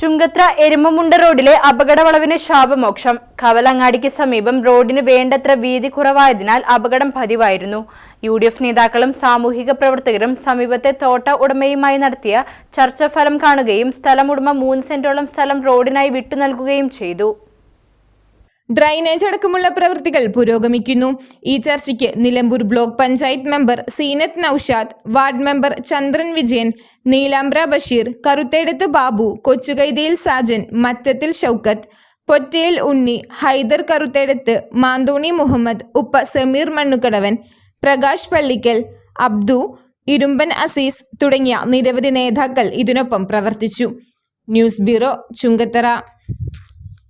ചുങ്കത്ര എരുമമുണ്ട റോഡിലെ അപകടവളവിന് ശാപമോക്ഷം. കവലങ്ങാടിക്ക് സമീപം റോഡിന് വേണ്ടത്ര വീതി കുറവായതിനാൽ അപകടം പതിവായിരുന്നു. യു ഡി എഫ് നേതാക്കളും സാമൂഹിക പ്രവർത്തകരും സമീപത്തെ തോട്ട ഉടമയുമായി നടത്തിയ ചർച്ച ഫലം കാണുകയും സ്ഥലമുടമ മൂന്ന് സെന്റോളം സ്ഥലം റോഡിനായി വിട്ടു നൽകുകയും ചെയ്തു. ഡ്രൈനേജ് അടക്കമുള്ള പ്രവൃത്തികൾ പുരോഗമിക്കുന്നു. ഈ ചർച്ചയ്ക്ക് Nilambur block panchayat member Zeenath Noushad ward member Chandran Vijayan Neelambra Basheer Karuthedath Babu Kochukaithayil Sajan Mattathil Shoukath Pottayil Unni Haider Karuthedath Manthoni Muhammad ഉപ്പ സമീർ മണ്ണുകടവൻ പ്രകാശ് പള്ളിക്കൽ അബ്ദു ഇരുമ്പൻ അസീസ് തുടങ്ങിയ നിരവധി നേതാക്കൾ ഇതിനൊപ്പം പ്രവർത്തിച്ചു. News bureau Chungathara.